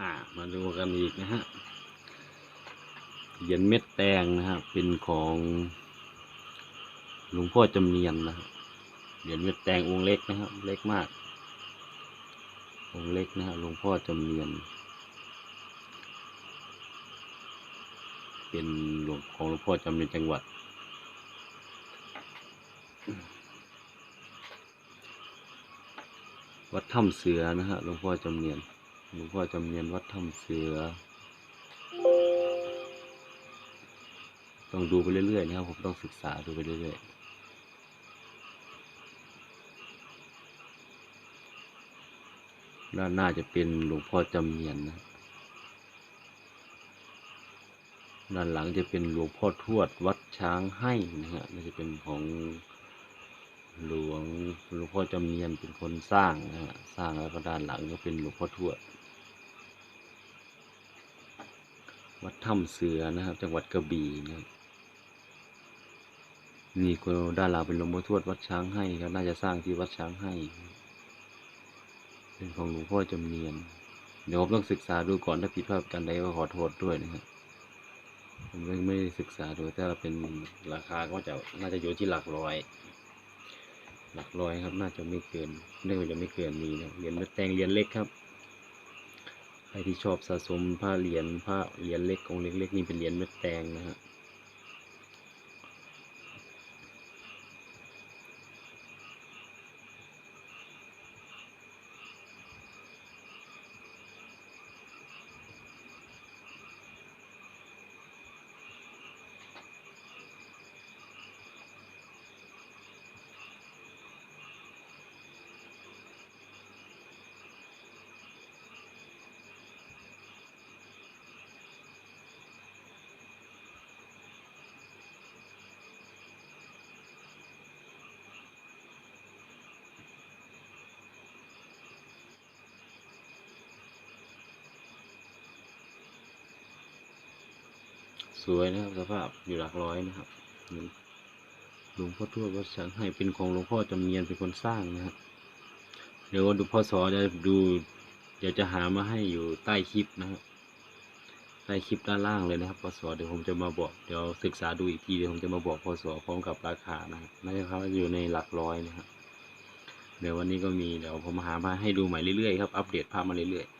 อ่า มาดูกันอีกนะฮะเหรียญเม็ดแตงนะฮะเป็นของหลวงพ่อจำเนียนนะเหรียญเม็ดแตงองค์เล็กนะครับ เล็กมาก องค์เล็กนะฮะหลวงพ่อจำเนียน เป็นหลวงของหลวงพ่อจำเนียนจังหวัดวัดถ้ำเสือนะฮะหลวงพ่อจำเนียน หลวงพ่อจำเนียนวัดถ้ำเสือ ต้องดูไปเรื่อยๆนะครับผมต้องศึกษาดูไปเรื่อยๆด้านหน้าจะเป็นหลวงพ่อจำเนียนนะ ด้านหลังจะเป็นหลวงพ่อทวดวัดช้างให้นะฮะนี่จะเป็นของหลวงหลวงพ่อจำเนียนเป็นคนสร้างนะฮะ สร้างแล้วก็ด้านหลังก็เป็นหลวงพ่อทวด วัดถ้ำเสือนะครับ จังหวัดกระบี่นะครับนี่ก็ด้านหลังเป็นหลวงพ่อทวดวัดช้างให้ครับน่าจะสร้างที่วัดช้างให้ เป็นของหลวงพ่อจำเนียน เดี๋ยวผมต้องศึกษาดูก่อนถ้าผิดพลาดกันใดก็ขอโทษด้วยนะครับผมไม่ไม่ได้ศึกษาดูแต่ว่าเป็นราคาก็จะน่าจะอยู่ที่หลักร้อย หลักร้อยครับ น่าจะไม่เกินน่าจะไม่เกินนี้นะเหรียญแตงเหรียญเล็กครับ ใครที่ชอบสะสมผ้าเหรียญผ้าเหรียญเล็กองเล็กๆนี่เป็นเหรียญเม็ดแตงนะฮะ สวยนะครับสภาพอยู่หลักร้อยนะครับหลวงพ่อทวดวัดสังให้เป็นของหลวงพ่อจำเนียนเป็นคนสร้างนะครับเดี๋ยวดูพ่อสอจะดู เดี๋ยวจะหามาให้อยู่ใต้คลิปนะครับใต้คลิปด้านล่างเลยนะครับพ่อสอเดี๋ยวผมจะมาบอกเดี๋ยวศึกษาดูอีกทีเดี๋ยวผมจะมาบอกพ่อสอพร้อมกับราคานะครับน่าจะเขาอยู่ในหลักร้อยนะครับเดี๋ยววันนี้ก็มีเดี๋ยวผมหามาให้ดูใหม่เรื่อยๆครับอัปเดตภาพมาเรื่อยๆ